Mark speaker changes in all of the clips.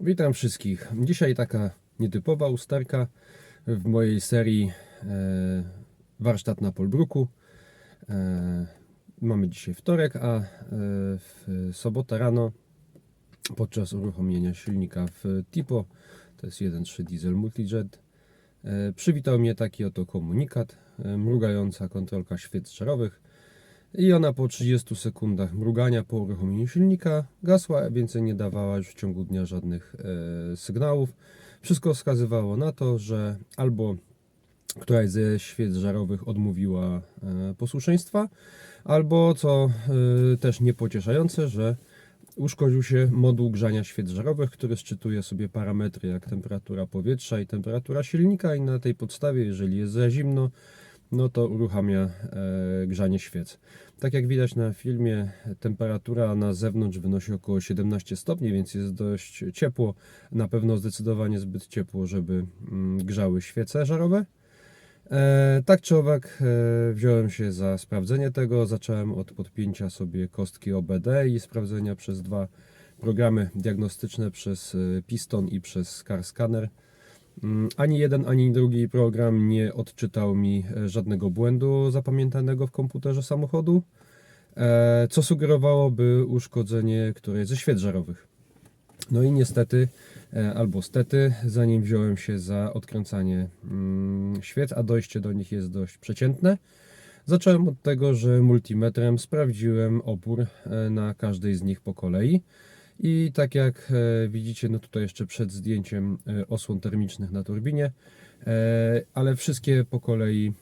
Speaker 1: Witam wszystkich. Dzisiaj taka nietypowa usterka w mojej serii e, Warsztat na Polbruku. E, mamy dzisiaj wtorek, a e, w sobotę rano podczas uruchomienia silnika w Tipo, to jest 1.3 diesel multijet, przywitał mnie taki oto komunikat, mrugająca kontrolka świec żarowych i ona po 30 sekundach mrugania po uruchomieniu silnika gasła, więcej nie dawała już w ciągu dnia żadnych e, sygnałów. Wszystko wskazywało na to, że albo któraś ze świec żarowych odmówiła e, posłuszeństwa, albo co e, też niepocieszające, że uszkodził się moduł grzania świec żarowych, który szczytuje sobie parametry jak temperatura powietrza i temperatura silnika i na tej podstawie, jeżeli jest za zimno, no to uruchamia e, grzanie świec. Tak jak widać na filmie, temperatura na zewnątrz wynosi około 17 stopni, więc jest dość ciepło. Na pewno zdecydowanie zbyt ciepło, żeby mm, grzały świece żarowe. E, tak czy owak, e, wziąłem się za sprawdzenie tego. Zacząłem od podpięcia sobie kostki OBD i sprawdzenia przez dwa programy diagnostyczne, przez Piston i przez Scar Scanner. Mm, Ani jeden, ani drugi program nie odczytał mi e, żadnego błędu zapamiętanego w komputerze samochodu, e, co sugerowałoby uszkodzenie którejś ze świec żarowych. No i niestety, e, albo stety, zanim wziąłem się za odkręcanie mm, świec, a dojście do nich jest dość przeciętne, zacząłem od tego, że multimetrem sprawdziłem opór na każdej z nich po kolei. I tak jak e, widzicie, no tutaj jeszcze przed zdjęciem e, osłon termicznych na turbinie, e, ale wszystkie po kolei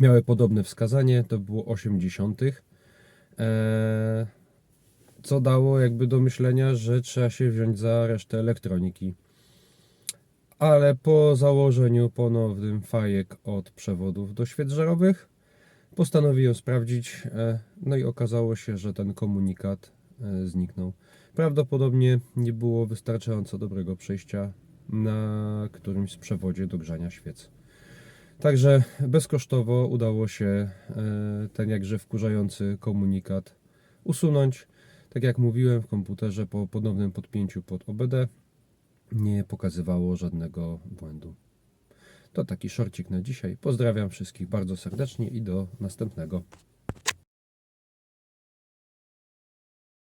Speaker 1: miały podobne wskazanie, to było 80. E, co dało jakby do myślenia, że trzeba się wziąć za resztę elektroniki. Ale po założeniu ponownym fajek od przewodów do świec żarowych postanowiłem sprawdzić, no i okazało się, że ten komunikat zniknął. Prawdopodobnie nie było wystarczająco dobrego przejścia na którymś z przewodzie do grzania świec. Także bezkosztowo udało się e, ten jakże wkurzający komunikat usunąć. Tak jak mówiłem, w komputerze po ponownym podpięciu pod OBD nie pokazywało żadnego błędu. To taki szorcik na dzisiaj. Pozdrawiam wszystkich bardzo serdecznie i do następnego.